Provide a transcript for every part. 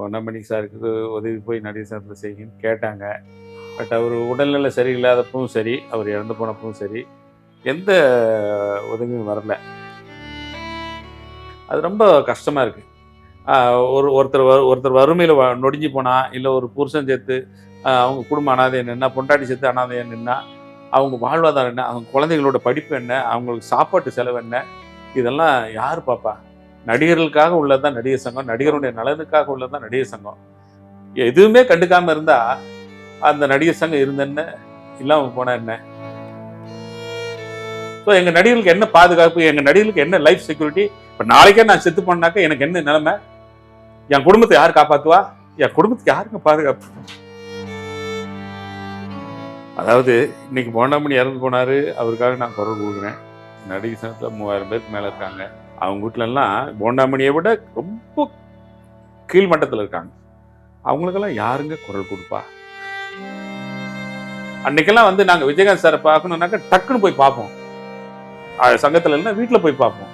பொன்னமணி சாருக்கு உதவி போய் நடிகர் சங்கத்தில் செய்யுங்கன்னு கேட்டாங்க. பட் அவர் உடல்நிலை சரியில்லாதப்பவும் சரி அவர் இறந்து போனப்பவும் சரி எந்த உதவியும் வரல. அது ரொம்ப கஷ்டமாக இருக்குது ஒரு ஒருத்தர் ஒருத்தர் வறுமையில் நொடிஞ்சு போனால் இல்லை ஒரு புருஷன் சேர்த்து அவங்க குடும்ப அனாதை நின்னா பொண்டாட்டி சேர்த்து அனாதை நின்னா அவங்க வாழ்வாதாரம் என்ன அவங்க குழந்தைங்களோட படிப்பு என்ன அவங்களுக்கு சாப்பாட்டு செலவு என்ன இதெல்லாம் யார் பார்ப்பா நடிகர்களுக்காக உள்ளது தான் நடிகர் சங்கம் நடிகருடைய நலனுக்காக உள்ளது தான் நடிகர் சங்கம். எதுவுமே கண்டுக்காம இருந்தா அந்த நடிகர் சங்கம் இருந்தென்ன இல்லாம போனா என்ன? ஸோ எங்க நடிகர்களுக்கு என்ன பாதுகாப்பு எங்க நடிகர்களுக்கு என்ன லைஃப் செக்யூரிட்டி இப்ப நாளைக்கே நான் செத்து பண்ணாக்க எனக்கு என்ன நிலைமை? என் குடும்பத்தை யார் காப்பாத்துவா? என் குடும்பத்துக்கு யாருங்க பாதுகாப்பு? அதாவது இன்னைக்கு போண்டாமணி இறந்து போனாரு. அவருக்காக நான் குரல் கொடுக்குறேன். நடிகர் சங்கத்தில் மூவாயிரம் பேருக்கு மேலே இருக்காங்க. அவங்க வீட்டிலலாம் போண்டாமணியை விட ரொம்ப கீழ்மட்டத்தில் இருக்காங்க. அவங்களுக்கெல்லாம் யாருங்க குரல் கொடுப்பா? அன்னைக்கெல்லாம் வந்து நாங்கள் விஜயகாந்த் சாரை பார்க்கணுன்னாக்கா டக்குன்னு போய் பார்ப்போம். சங்கத்தில் சங்கத்துல இல்லைன்னா வீட்டில் போய் பார்ப்போம்.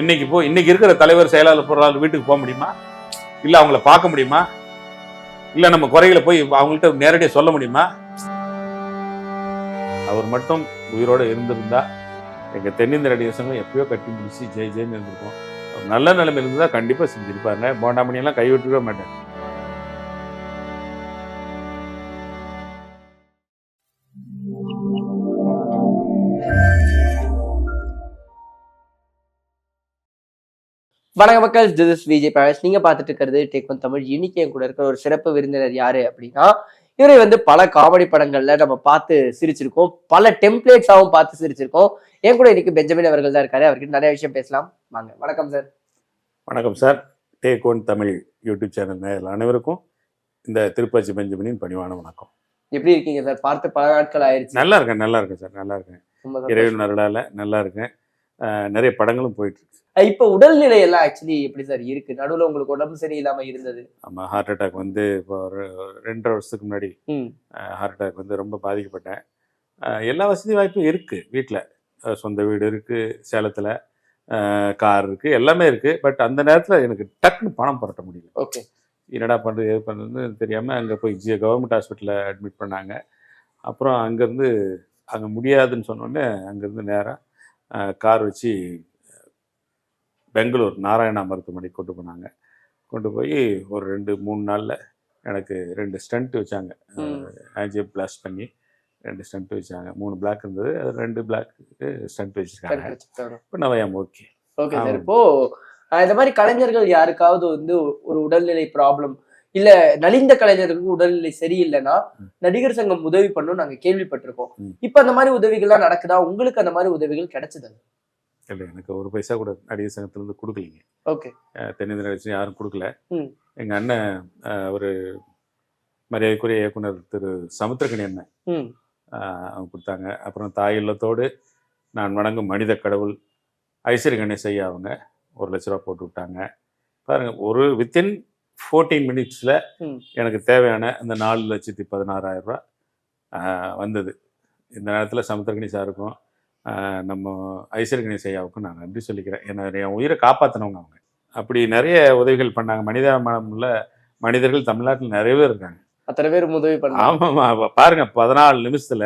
இன்னைக்கு போ இன்னைக்கு இருக்கிற தலைவர் செயலாளர் பொருளாளர் வீட்டுக்கு போக முடியுமா? இல்லை அவங்கள பார்க்க முடியுமா? இல்லை நம்ம குறைகளை போய் அவங்கள்ட்ட நேரடியாக சொல்ல முடியுமா? அவர் மட்டும் உயிரோட இருந்திருந்தா எங்கள் தென்னிந்திர நடிகர் எப்பயோ கட்டி முடிச்சு ஜெய் ஜெயின்னு இருந்திருக்கோம் நல்ல நிலைமை இருந்தால் கண்டிப்பாக செஞ்சிருப்பாங்க போண்டாமணியெல்லாம் எல்லாம் மாட்டேன். வணக்க மக்கள். திஸ் இஸ் விஜய் பிரகாஷ் நீங்கள் பார்த்துட்டு இருக்கிறது டேக் ஒன் தமிழ் இன்னைக்கு என் கூட இருக்கிற ஒரு சிறப்பு விருந்தினர் யாரு அப்படின்னா இவரை வந்து பல காமெடி படங்கள்ல நம்ம பார்த்து சிரிச்சிருக்கோம். பல டெம்ப்ளேட்ஸாவும் பார்த்து சிரிச்சிருக்கோம். என் கூட இன்னைக்கு பெஞ்சமின் அவர்கள் தான் இருக்காரு. அவர்கிட்ட நிறைய விஷயம் பேசலாம். வாங்க வணக்கம் சார். வணக்கம் sir. Take one Tamil YouTube channel நேயர்கள் அனைவருக்கும் இந்த திருப்பாச்சி பெஞ்சமினின் பணிவான வணக்கம். எப்படி இருக்கீங்க சார்? பார்த்து பல நாட்கள் ஆயிருச்சு நல்லா இருக்கேன் நல்லா இருக்கேன் சார். நல்லா இருக்கேன். இறைவன் அருளால நல்லா இருக்கேன். நிறைய படங்களும் போயிட்டு இருக்கு. அஹ் இப்ப உடல்நிலை எல்லாம் ஆக்சுவலி எப்படி சார் இருக்கு? நடுவுல உங்களுக்கு உடம்பு சரியில்லாம இருந்தது. ஆமாம் ஹார்ட் அட்டாக் வந்து இப்போ ஒரு ரெண்டரை வருஷத்துக்கு முன்னாடி ஹார்ட் அட்டாக் வந்து ரொம்ப பாதிக்கப்பட்டேன். எல்லா வசதி வாய்ப்பும் இருக்குது வீட்டில் சொந்த வீடு இருக்குது சேலத்தில் கார் இருக்குது எல்லாமே இருக்குது பட் அந்த நேரத்தில் எனக்கு டக்குன்னு பணம் புரட்ட முடியல. ஓகே என்னடா பண்ணுறது எது பண்ணுறதுன்னு தெரியாமல் அங்கே போய் ஜி கவர்மெண்ட் ஹாஸ்பிட்டலில் அட்மிட் பண்ணாங்க. அப்புறம் அங்கேருந்து அங்கே முடியாதுன்னு சொன்னோடனே அங்கேருந்து நேராக கார் வச்சு பெங்களூர் நாராயணா மருத்துவமனைக்கு கொண்டு போனாங்க. கொண்டு போய் ஒரு ரெண்டு மூணு நாளில் எனக்கு ரெண்டு ஸ்டண்ட் வச்சாங்க. ஆன்ஜியோ பிளாஸ்ட் பண்ணி ரெண்டு ஸ்டண்ட் வச்சாங்க. மூணு பிளாக் இருந்தது. அது ரெண்டு பிளாக்கு ஸ்டண்ட் வச்சுருக்காங்க. இப்போ நான் ஐம் ஓகே? Okay sir. ஆமா. இப்போ அஹ் இந்த மாதிரி கலைஞர்கள் யாருக்காவது வந்து ஒரு உடல்நிலை ப்ராப்ளம் இல்ல நலிந்த கலைஞருக்கு உடல்நிலை சரியில்லைன்னா. நடிகர் சங்கம் உதவி பண்ணும் நாங்க கேள்விப்பட்டிருக்கோம். இப்ப அந்த மாதிரி உதவிகள்லாம் நடக்குதா? உங்களுக்கு அந்த மாதிரி உதவிகள் கிடைச்சது? இல்லை எனக்கு ஒரு பைசா கூட நடிகர் சங்கத்துலேருந்து கொடுக்கலைங்க. ஓகே. தென்னிந்திய நடிச்சு யாரும் கொடுக்கல. ம். எங்கள் அண்ணன் ஒரு மரியாதைக்குரிய இயக்குனர் திரு சமுத்திரகனி அண்ணன். அவங்க கொடுத்தாங்க. அப்புறம் தாய் இல்லத்தோடு நான் வணங்கும் மனித கடவுள் ஐஸ்வரி கணேஷ் ஐயா அவங்க ஒரு லட்ச ரூபா போட்டு விட்டாங்க. பாருங்க ஒரு வித்தின் ஃபோர்டீன் மினிட்ஸில். எனக்கு தேவையான அந்த நாலு லட்சத்தி பதினாறாயிரம் ரூபா வந்தது. இந்த நேரத்தில் சமுத்திரகணி சாருக்கும் நம்ம ஐஸ்வரி கணேஷ் ஐயாவுக்கும் நான் நன்றி சொல்லிக்கிறேன். ஏன்னா என் உயிரை காப்பாற்றினவங்க அவங்க. அப்படி நிறைய உதவிகள் பண்ணாங்க. மனிதாபிமானம் உள்ள மனிதர்கள் தமிழ்நாட்டில் நிறைய பேர் இருக்காங்க. அத்தனை பேர் உதவி பண்ணாங்க. ஆமாம்மா. பாருங்க பதினாலு நிமிஷத்துல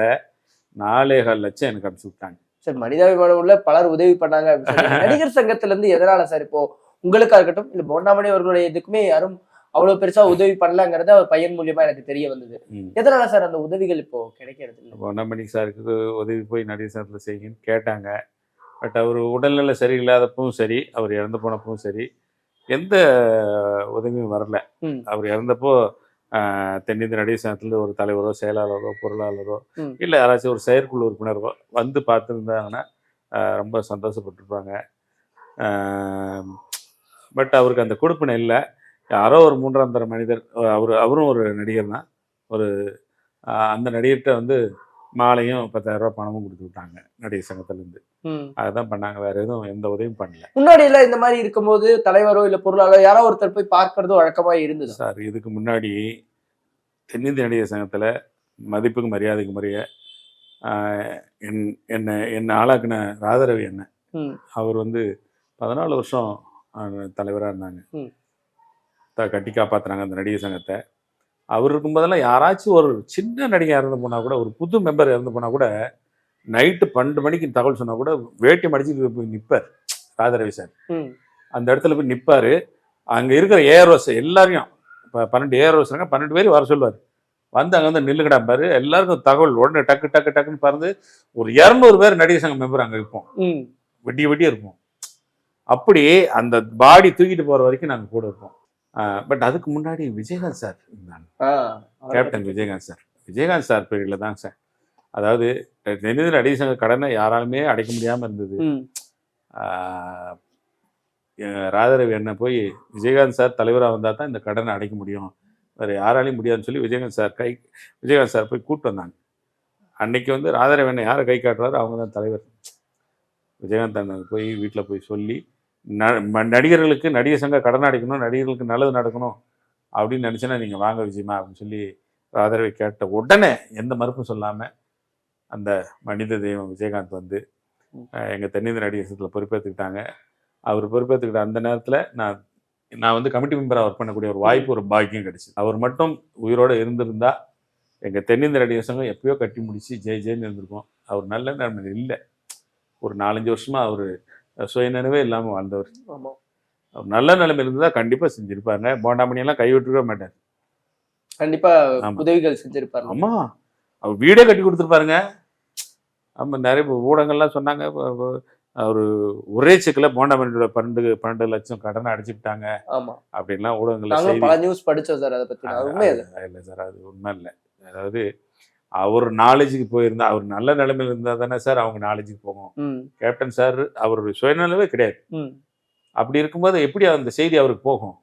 நாலே கால் லட்சம் எனக்கு அனுப்பிச்சு விட்டாங்க. சார் மனிதாபிமானம் உள்ள பலர் உதவி பண்ணாங்க. நடிகர் சங்கத்துல இருந்து எதனால சார் இப்போ உங்களுக்கா இருக்கட்டும் இல்ல போண்டாமணி அவர்களுடைய இதுக்குமே யாரும் அவ்வளவு பெருசா உதவி பண்ணலங்கிறது அவர் பையன் மூலியமா எனக்கு தெரிய வந்தது. எதனால சார் அந்த உதவிகள் இப்போ கிடைக்கிறது இல்லை பொன்னமணி சாருக்கு உதவி போய் நடிகர் சங்கத்தில் செய்யுங்கன்னு கேட்டாங்க பட் அவர் உடல்நிலை சரியில்லாதப்பவும் சரி அவர் இறந்து போனப்பவும் சரி எந்த உதவியும் வரல. அவர் இறந்தப்போ தென்னிந்திய நடிகர் சங்கத்தில் ஒரு தலைவரோ செயலாளரோ பொருளாளரோ. இல்லை யாராச்சும் ஒரு செயற்குழு உறுப்பினரோ வந்து பார்த்துருந்தாங்கன்னா ரொம்ப சந்தோஷப்பட்டிருப்பாங்க பட் அவருக்கு அந்த கொடுப்பினை இல்லை. யாரோ ஒரு மூன்றாம் தர மனிதர் அவர் அவரும் ஒரு நடிகர் தான். ஒரு அந்த நடிகர்கிட்ட வந்து மாலையும் பத்தாயிரம் ரூபாய் பணமும் கொடுத்து விட்டாங்க நடிகர் சங்கத்திலேருந்து. அதுதான் பண்ணாங்க. வேற எதுவும் எந்த உதவியும் பண்ணல. முன்னாடி எல்லாம் இந்த மாதிரி இருக்கும்போது தலைவரோ இல்ல பொருளாளரோ யாரோ ஒருத்தர் போய் பார்க்கறதோ வழக்கமா இருந்தது. சார் இதுக்கு முன்னாடி தென்னிந்திய நடிகர் சங்கத்தில் மதிப்புக்கு மரியாதைக்கு முறைய என் என்னை என்னை ஆளாக்குன ராதாரவி ம். அவர் வந்து பதினாலு வருஷம் தலைவராக இருந்தாங்க. கட்டி காப்பாத்துனாங்க அந்த நடிகர் சங்கத்தை. அவர் இருக்கும்போதெல்லாம் யாராச்சும் ஒரு சின்ன நடிகை இறந்து போனால் கூட ஒரு புது மெம்பர் இறந்து போனால் கூட நைட்டு பன்னெண்டு மணிக்கு தகவல் சொன்னால் கூட வேட்டி மடிச்சு போய் நிற்பார் ராதாரவி சார். அந்த இடத்துல போய் நிற்பார் அங்கே இருக்கிற ஏஆர்ஓஸ் எல்லாரையும் இப்போ பன்னெண்டு ஏஆர்ஓஸ் இருக்காங்க பன்னெண்டு பேர் வர சொல்லுவார். வந்து அங்கே வந்து நில்லுக்கிடாம்பாரு எல்லாருக்கும் தகவல் உடனே டக்கு டக்கு டக்குன்னு பறந்து ஒரு இரநூறு பேர் நடிகர் சங்க மெம்பர் அங்கே இருப்போம். வெட்டி வெட்டி இருப்போம். அப்படி அந்த பாடி தூக்கிட்டு போகிற வரைக்கும் நாங்கள் கூட இருப்போம். பட் அதுக்கு முன்னாடி விஜயகாந்த் சார் இருந்தாங்க. Captain Vijayakanth sir. Vijayakanth sir பீரியடில் தான் சார். அதாவது நெனிதர் நடிகர் சங்க கடனை யாராலுமே அடைக்க முடியாமல் இருந்தது. ராதாரவி அண்ணன் போய் விஜயகாந்த் சார் தலைவராக வந்தால் தான் இந்த கடனை அடைக்க முடியும். வேறு யாராலையும் முடியாதுன்னு சொல்லி விஜயகாந்த் சார் கை விஜயகாந்த் சார் போய் கூப்பிட்டு வந்தாங்க. அன்னைக்கு வந்து ராதாரவி அண்ணன் யாரை கை காட்டுறாரோ அவங்க தான் தலைவர். விஜயகாந்த் அண்ணன் போய் வீட்டில் போய் சொல்லி நடிகர்களுக்கு நடிகர் சங்க கடன் அடைக்கணும் நடிகர்களுக்கு நல்லது நடக்கணும் அப்படின்னு நினச்சேன்னா நீங்கள் வாங்க விஜயமா அப்படின்னு சொல்லி ராதாரவி கேட்ட உடனே எந்த மறுப்பும் சொல்லாமல் அந்த மனித தெய்வம் விஜயகாந்த் வந்து எங்கள் தென்னிந்திய நடிகர் சங்கத்தில் பொறுப்பேற்றுக்கிட்டாங்க அவர் பொறுப்பேற்றுக்கிட்ட அந்த நேரத்தில் நான் நான் வந்து கமிட்டி மெம்பராக ஒர்க் பண்ணக்கூடிய ஒரு வாய்ப்பு ஒரு பாக்கியம் கிடைச்சு அவர் மட்டும் உயிரோடு இருந்திருந்தா எங்கள் தென்னிந்திய நடிகர் சங்கம் எப்பயோ கட்டி முடிச்சு ஜெய் ஜெயின்னு இருந்திருக்கோம். அவர் நல்ல நிலைமையில் இல்லை. ஒரு நாலஞ்சு வருஷமாக அவர் சுயநினைவே இல்லாமல் வாழ்ந்தவர். ஆமா. அவர் நல்ல நிலைமையில் இருந்தால் கண்டிப்பாக செஞ்சுருப்பாங்க போண்டாமணியெல்லாம் கைவிட்டுருக்க மாட்டார். கண்டிப்பா ஆமா. உதவிகள் செஞ்சிருப்பாரு. அவர் வீடே கட்டி கொடுத்துருப்பாருங்க. ஆமா நிறைய ஊடகங்கள்லாம் சொன்னாங்க. அவர் ஒரே செக்கில் போண்டாமணியோட பன்னெண்டு பன்னெண்டு லட்சம் கடனை அடைச்சிட்டாங்க ஆமா. அப்படின்லாம் செய்தி. பல நியூஸ் படிச்சோம் சார் அதை அது இல்லை சார் அது உண்மை இல்லை. அதாவது அவர் நாலேஜுக்கு போயிருந்தா அவர் நல்ல நிலைமையில் இருந்தால் தானே சார் அவங்க நாலேஜுக்கு போகும். கேப்டன் சார் அவருடைய சுயநலவே கிடையாது. அப்படி இருக்கும்போது எப்படி அந்த செய்தி அவருக்கு போகும்?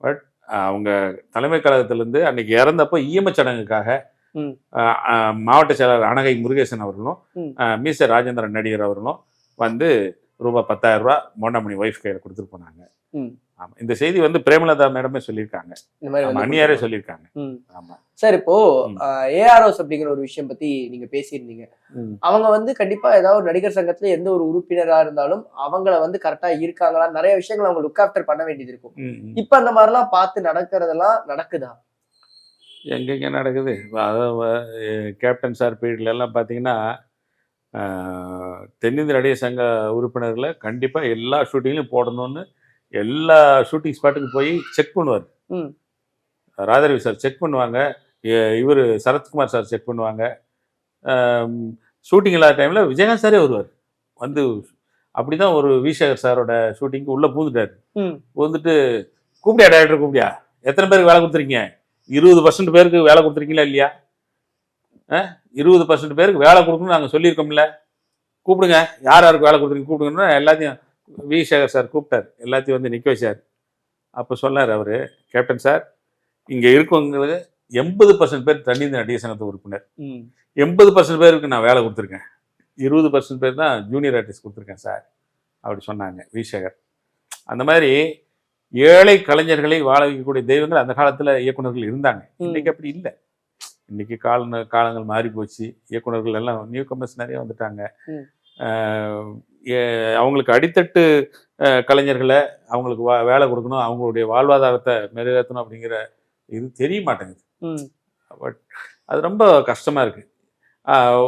பட் அவங்க தலைமை கழகத்திலேருந்து அன்னைக்கு இறந்தப்போ ஈமச் சடங்குக்காக மாவட்ட செயலாளர் அனகை முருகேசன் அவர்களும் ம். அஹ், மீச ராஜேந்திரன் நடிகர் அவர்களும் வந்து ரூபாய் பத்தாயிரம் ரூபா மோண்டாமணி ஒய்ஃப் கையில் கொடுத்துட்டு போனாங்க. ஆமா. இந்த செய்தி வந்து பிரேமலதா மேடமே சொல்லியிருக்காங்க. இந்த மாதிரி வந்து அந்நியாரே சொல்லியிருக்காங்க. ஆமா. சார் இப்போ. ஏஆர்ஓஸ் அப்படிங்கிற ஒரு விஷயம் பத்தி நீங்க பேசியிருந்தீங்க. அவங்க வந்து கண்டிப்பா ஏதாவது ஒரு நடிகர் சங்கத்துல எந்த ஒரு உறுப்பினரா இருந்தாலும் அவங்கள வந்து கரெக்டா இருக்காங்களா? நிறைய விஷயங்கள் அவங்க லுக் ஆஃப்டர் பண்ண வேண்டியது இருக்கும். இப்ப அந்த மாதிரிலாம் பார்த்து நடக்கிறதெல்லாம் நடக்குதா? எங்கெங்க நடக்குது? கேப்டன் சார் பீரியட்ல எல்லாம் பார்த்தீங்கன்னா தென்னிந்திய நடிகர் சங்க உறுப்பினர்களை கண்டிப்பாக எல்லா ஷூட்டிங்லையும் போடணும்னு எல்லா ஷூட்டிங் ஸ்பாட்டுக்கு போய் செக் பண்ணுவார். ம். ராதாரவி சார் செக் பண்ணுவாங்க. இவர் சரத்குமார் சார் செக் பண்ணுவாங்க. ஷூட்டிங் இல்லாத டைமில் விஜயகாந்த் சாரே வருவார். வந்து அப்படி தான் ஒரு விசேகர் சாரோட ஷூட்டிங்க்கு உள்ளே பூந்துட்டார் ம். பூந்துட்டு கூப்பிடியா டேரக்டர் கூப்பிடியா? எத்தனை பேருக்கு வேலை கொடுத்துருக்கீங்க? இருபது பர்சன்ட் பேருக்கு வேலை கொடுத்துருக்கீங்களா இல்லையா? இருபது பர்சன்ட் பேருக்கு வேலை கொடுக்கணும்னு நாங்கள் சொல்லியிருக்கோம்ல. கூப்பிடுங்க. யார் யாருக்கு வேலை கொடுத்துருக்கீங்க? கூப்பிடுங்கன்னா எல்லாத்தையும் வி. சேகர் சார் கூப்பிட்டார். எல்லாத்தையும் வந்து நிற்க வச்சார். அப்போ சொன்னார் அவர் கேப்டன் சார் இங்கே இருக்கவங்களுக்கு எண்பது பர்சன்ட் பேர் தண்ணீர் நடிகர் சங்கத்து உறுப்பினர். எண்பது பர்சன்ட் பேருக்கு நான் வேலை கொடுத்துருக்கேன். இருபது பர்சன்ட் பேர் தான் ஜூனியர் ஆர்டிஸ்ட் கொடுத்துருக்கேன் சார் அப்படி சொன்னாங்க வி. சேகர். அந்த மாதிரி ஏழை கலைஞர்களை வாழ வைக்கக்கூடிய தெய்வங்கள் அந்த காலத்தில் இயக்குனர்கள் இருந்தாங்க. இன்னைக்கு அப்படி இல்லை. இன்னைக்கு கால காலங்கள் மாறி போச்சு இயக்குனர்கள் எல்லாம் நியூ கமர்ஸ் நிறைய வந்துட்டாங்க. அவங்களுக்கு அடித்தட்டு கலைஞர்களை அவங்களுக்கு வா வேலை கொடுக்கணும் அவங்களுடைய வாழ்வாதாரத்தை மெருகேற்றணும் அப்படிங்கிற இது தெரிய மாட்டேங்குது. பட் அது ரொம்ப கஷ்டமாக இருக்குது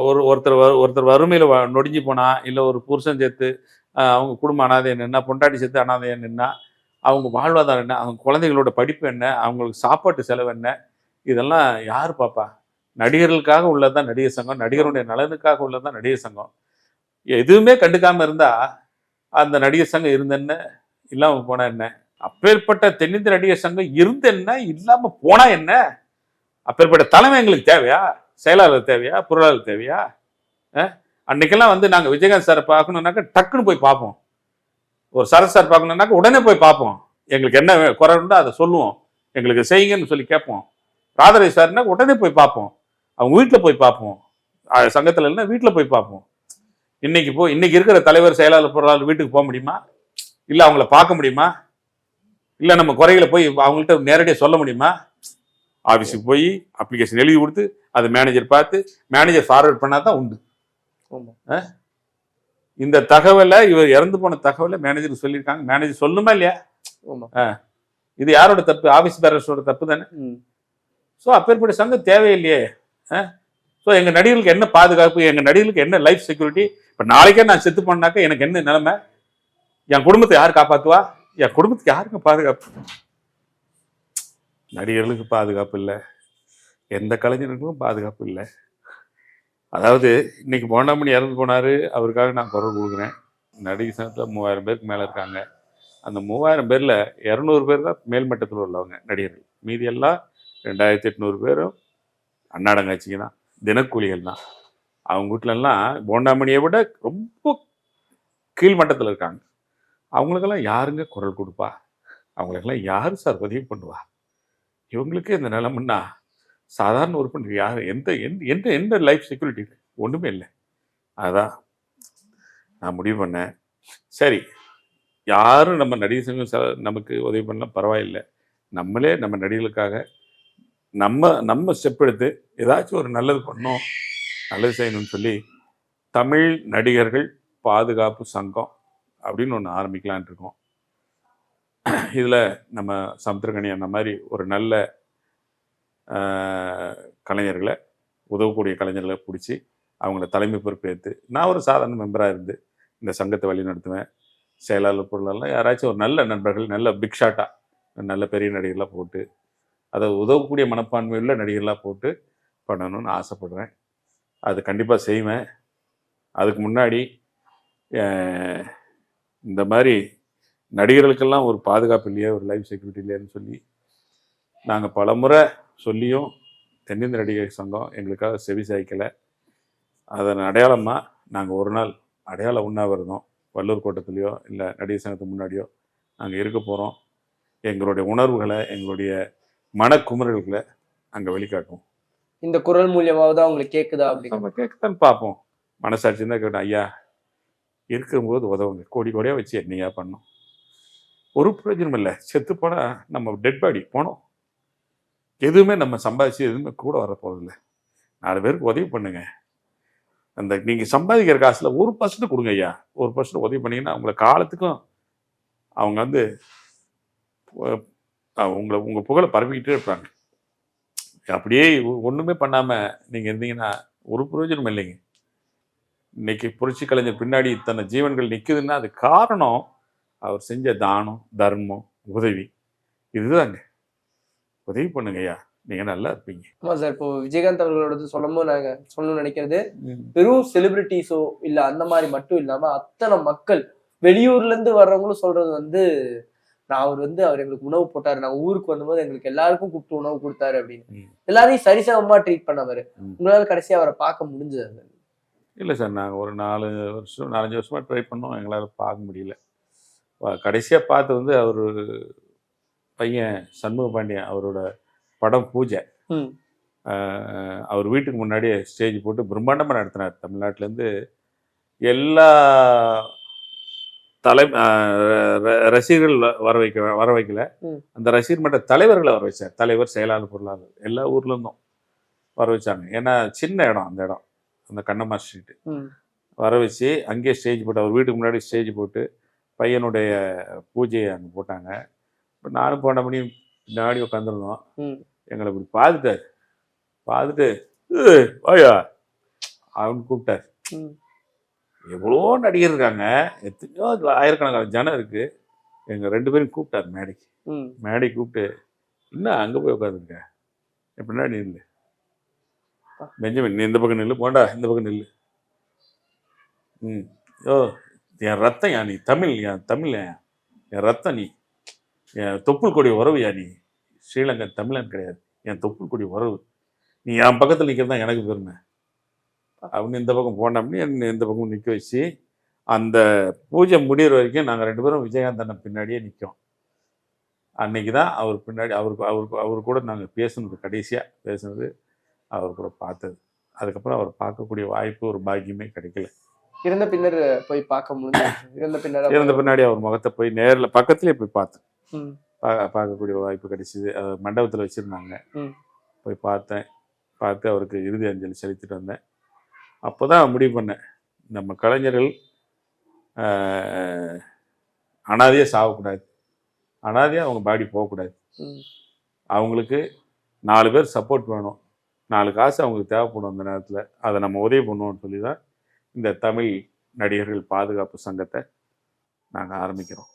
ஒரு ஒருத்தர் வ- ஒருத்தர் வறுமையில் நொடிஞ்சு போனா இல்லை ஒரு புருஷன் சேர்த்து அவங்க குடும்ப அனாதை நின்னா பொண்டாட்டி சேர்த்து அனாதையா நின்னா அவங்க வாழ்வாதாரம் என்ன அவங்க குழந்தைகளோட படிப்பு என்ன அவங்களுக்கு சாப்பாட்டு செலவு என்ன இதெல்லாம் யார் பாப்பா? நடிகர்களுக்காக உள்ளதுதான் நடிகர் சங்கம் நடிகருடைய நலனுக்காக உள்ளதுதான் நடிகர் சங்கம். எதுவுமே கண்டுக்காமல் இருந்தா அந்த நடிகர் சங்கம் இருந்தென்ன? இல்லாமல் போனா என்ன? அப்பேற்பட்ட தென்னிந்திய நடிகர் சங்கம் இருந்தென்ன? என்ன இல்லாம போனா என்ன? அப்பேற்பட்ட தலைமை எங்களுக்கு தேவையா? செயலாளர் தேவையா? பொருளாளர் தேவையா? அன்னைக்கெல்லாம் வந்து நாங்கள் விஜயகாந்த் சாரை பார்க்கணுன்னாக்கா டக்குன்னு போய் பார்ப்போம். ஒரு சரத் சார் பார்க்கணுன்னாக்கா உடனே போய் பார்ப்போம். எங்களுக்கு என்ன குறைண்டோ அதை சொல்லுவோம். எங்களுக்கு செய்யுங்கன்னு சொல்லி கேட்போம். ராதரை சார்னா உடனே போய் பார்ப்போம். அவங்க வீட்டில் போய் பார்ப்போம். சங்கத்தில் இல்லைன்னா வீட்டில் போய் பார்ப்போம். இன்னைக்கு போ இன்னைக்கு இருக்கிற தலைவர் செயலாளர் பொருளாளர் வீட்டுக்கு போக முடியுமா? இல்லை அவங்கள பார்க்க முடியுமா? இல்லை நம்ம குறைகளை போய் அவங்கள்ட்ட நேரடியாக சொல்ல முடியுமா? ஆஃபீஸுக்கு போய் அப்ளிகேஷன் எழுதி கொடுத்து அதை மேனேஜர் பார்த்து மேனேஜர் ஃபார்வர்ட் பண்ணாதான் தான் உண்டு. இந்த தகவலை இவர் இறந்து போன தகவலை மேனேஜருக்கு சொல்லியிருக்காங்க. மேனேஜர் சொல்லணுமா இல்லையா. இது யாரோட தப்பு? ஆபீஸ் பேரர்ஸோட தப்பு தானே. ஸோ அப்பேற்பட்ட சங்கம் தேவையில்லையே. ஸோ எங்க நடிகர்களுக்கு என்ன பாதுகாப்பு எங்க நடிகர்களுக்கு என்ன லைஃப் செக்யூரிட்டி இப்போ நாளைக்கே நான் செத்து பண்ணாக்க எனக்கு என்ன நிலைமை? என் குடும்பத்தை யார் காப்பாத்துவா? என் குடும்பத்துக்கு யாருங்க பாதுகாப்பு? நடிகர்களுக்கு பாதுகாப்பு இல்லை. எந்த கலைஞர்களுக்கும் பாதுகாப்பு இல்லை. அதாவது இன்னைக்கு போண்டாமணி இறந்து போனாரு. அவருக்காக நான் குரல் கொடுக்குறேன். நடிகை சங்கத்தில் மூவாயிரம் பேருக்கு மேலே இருக்காங்க. அந்த மூவாயிரம் பேரில் இரநூறு பேர் தான் மேல்மட்டத்தில் உள்ளவங்க நடிகர்கள். மீதி எல்லாம் ரெண்டாயிரத்தி எட்நூறு பேரும் அன்னாடங்காட்சிக்கு தான். தினக்கூலிகள் தான். அவங்க வீட்டிலலாம் போண்டாமணியை விட ரொம்ப கீழ்மட்டத்தில் இருக்காங்க. அவங்களுக்கெல்லாம் யாருங்க குரல் கொடுப்பா? அவங்களுக்கெல்லாம் யார் சார் உதவி பண்ணுவா? இவங்களுக்கு இந்த நிலமுன்னா சாதாரண உறுப்பினர் யார்? எந்த எந்த எந்த எந்த லைஃப் செக்யூரிட்டி ஒன்றுமே இல்லை. அதான். நான் முடிவு பண்ணேன். சரி. யாரும் நம்ம நடிகர் சங்கம் நமக்கு உதவி பண்ணலாம்? பரவாயில்லை. நம்மளே நம்ம நடிகர்களுக்காக நம்ம நம்ம ஸ்டெப் எடுத்து ஏதாச்சும் ஒரு நல்லது பண்ணோம். நல்லது செய்யணும்னு சொல்லி தமிழ் நடிகர்கள் பாதுகாப்பு சங்கம் அப்படின்னு ஒன்று ஆரம்பிக்கலான் இருக்கோம். இதில் நம்ம சமுத்திரகணி அந்த மாதிரி ஒரு நல்ல கலைஞர்களை உதவக்கூடிய கலைஞர்களை பிடிச்சி அவங்கள தலைமை பொறுப்பேற்று நான் ஒரு சாதாரண மெம்பராக இருந்து இந்த சங்கத்தை வழி நடத்துவேன். செயலாளர் பொருளெல்லாம் யாராச்சும் ஒரு நல்ல நண்பர்கள் நல்ல பிக் ஷாட்டாக நல்ல பெரிய நடிகர்களாக போட்டு அதை உதவக்கூடிய மனப்பான்மையுள்ள நடிகர்லாம் நடிகர்களாக போட்டு பண்ணணும்னு ஆசைப்படுறேன். அது கண்டிப்பாக செய்வேன். அதுக்கு முன்னாடி இந்த மாதிரி நடிகர்களுக்கெல்லாம் ஒரு பாதுகாப்பு இல்லையா ஒரு லைஃப் செக்யூரிட்டி இல்லையான்னு சொல்லி நாங்கள் பலமுறை சொல்லியும் தென்னிந்திய நடிகர் சங்கம் எங்களுக்காக செவி சாய்க்கலை. அதன் அடையாளமாக நாங்கள் ஒரு நாள் அடையாள உண்ணாவிரதம் வள்ளூர் கோட்டத்துலேயோ இல்லை நடிகர் சங்கத்துக்கு முன்னாடியோ நாங்கள் இருக்க போகிறோம் எங்களுடைய உணர்வுகளை எங்களுடைய மனக்குமுறல்களை அங்கே வெளிக்காட்டுவோம். இந்த குரல் மூலியமாவது அவங்களுக்கு கேட்குதா அப்படின்னு. நம்ம பார்ப்போம். மனசாட்சி தான் கேட்டோம் ஐயா இருக்கும்போது உதவுங்க. கோடி கோடியாக வச்சு என்னையா பண்ணோம்? ஒரு பிரயோஜனம் இல்லை. செத்து போனால் நம்ம டெட் பாடி போனோம். எதுவுமே நம்ம சம்பாதிச்சு எதுவுமே கூட வர போகிறதில்ல நாலு பேருக்கு உதவி பண்ணுங்க. அந்த நீங்கள் சம்பாதிக்கிற காசில் ஒரு பர்சன்ட் கொடுங்க ஐயா. ஒரு பர்சன்ட் உதவி பண்ணிங்கன்னா உங்களை காலத்துக்கும் அவங்க வந்து உங்களை உங்கள் புகழை பரப்பிக்கிட்டே இருப்பாங்க. அப்படியே ஒன்றுமே பண்ணாமல் நீங்கள் இருந்தீங்கன்னா ஒரு பிரயோஜனம் இல்லைங்க. இன்னைக்கு புரட்சி கலைஞர் பின்னாடி இத்தனை ஜீவன்கள் நிற்குதுன்னா அது காரணம் அவர் செஞ்ச தானம் தர்மம் உதவி. இதுதாங்க. உதவி பண்ணுங்க ஐயா. நீங்கள் நல்லா இருப்பீங்க. ஆமா சார். இப்போ விஜயகாந்த் அவர்களோட சொல்லும்போது நாங்க சொல்லணும்னு நினைக்கிறது வெறும் செலிபிரிட்டிஸோ இல்ல அந்த மாதிரி மட்டும் இல்லாம அத்தனை மக்கள் வெளியூர்ல இருந்து வர்றவங்களும் சொல்றது வந்து நான் அவர் வந்து அவர் எங்களுக்கு உணவு போட்டாரு. நான் ஊருக்கு வந்தபோது எங்களுக்கு எல்லாருக்கும் கூப்பிட்டு உணவு கொடுத்தாரு அப்படின்னு. எல்லாரையும் சரிசமமா ட்ரீட் பண்ணவர். உங்களால கடைசியா அவரை பார்க்க முடிஞ்சது இல்லை சார் நாங்கள் ஒரு நாலு வருஷம் நாலஞ்சு வருஷமாக ட்ரை பண்ணோம். எங்களால் பார்க்க முடியல. கடைசியாக பார்த்து வந்து அவர் பையன் சண்முக பாண்டியன் அவரோட படம் பூஜை. அவர் வீட்டுக்கு முன்னாடியே ஸ்டேஜ் போட்டு பிரம்மாண்டமாக நடத்தினார் தமிழ்நாட்டிலேருந்து எல்லா தலை ரசிகர்கள் வர வைக்க வர வைக்கல. அந்த ரசிகர் மன்ற தலைவர்களை வர வச்சார். தலைவர் செயலாளர் பொருளாளர். எல்லா ஊர்ல இருந்தும் வர வச்சாங்க. ஏன்னா சின்ன இடம் அந்த இடம். அந்த கண்ணம்மா ஸ்ட்ரீட்டு. வர வச்சு அங்கேயே ஸ்டேஜ் போட்டு அவர் வீட்டுக்கு முன்னாடி ஸ்டேஜ் போட்டு பையனுடைய பூஜையை அங்கே போட்டாங்க. இப்போ நானும் போன மணி பின்னாடி உட்காந்துருந்தோம். எங்களை இப்படி பார்த்துட்டார். பார்த்துட்டு "ஏய், வாயா. அவனு கூப்பிட்டார். எவ்வளோ நடிகர் இருக்காங்க. எத்தனையோ ஆயிரக்கணக்கான ஜனம் இருக்கு. எங்க ரெண்டு பேரும் கூப்பிட்டார் மேடைக்கு. மேடை கூப்பிட்டு இன்னும் அங்கே போய் உட்காந்துருக்க எப்படின்னா நில்லு? பெஞ்சமின் நீ இந்த பக்கம் நில்லு போண்டா இந்த பக்கம் நில்லு. ம். ஓ என் ரத்தம் யா நீ? தமிழ் என் தமிழ் என் என் ரத்தம் நீ? என் தொப்புள் கொடி உறவு யா நீ? ஸ்ரீலங்கா தமிழன் கிடையாது. என் தொப்புள் கொடி உறவு. நீ என் பக்கத்தில் நிற்கிறது தான் எனக்கு பெருமை. அப்படின்னு இந்த பக்கம் போனோம்னு என்னை இந்த பக்கம் நிற்க வச்சு அந்த பூஜை முடியிற வரைக்கும் நாங்கள் ரெண்டு பேரும் விஜயகாந்த் அண்ணன் பின்னாடியே நிற்கிறோம் அன்னைக்கு தான் அவர் பின்னாடி அவருக்கு அவருக்கு அவர் கூட நாங்கள் பேசுனது கடைசியாக பேசுனது அவர் கூட பார்த்தது. அதுக்கப்புறம் அவர் பார்க்கக்கூடிய வாய்ப்பு ஒரு பாக்கியமே கிடைக்கல. இறந்த பின்னர் போய் பார்க்க முடிஞ்சது. இறந்த பின்னர் இறந்த பின்னாடி அவர் முகத்தை போய் நேரில் பக்கத்துலேயே போய் பார்த்தேன். பார்க்கக்கூடிய வாய்ப்பு கிடைச்சிது. மண்டபத்தில் வச்சுருந்தாங்க. போய் பார்த்தேன். பார்த்து அவருக்கு இறுதி அஞ்சலி செலுத்திட்டு வந்தேன். அப்போ தான் முடிவு பண்ணேன். நம்ம கலைஞர்கள் ஆஹ், அனாதையே சாகக்கூடாது. அனாதையாக அவங்க பாடி போகக்கூடாது. அவங்களுக்கு நாலு பேர் சப்போர்ட் வேணும். நாலு காசு அவங்களுக்கு தேவைப்படும் அந்த நேரத்தில். அதை நம்ம உதவி பண்ணுவோம்னு சொல்லி தான் இந்த தமிழ் நடிகர்கள் பாதுகாப்பு சங்கத்தை நாங்கள் ஆரம்பிக்கிறோம்.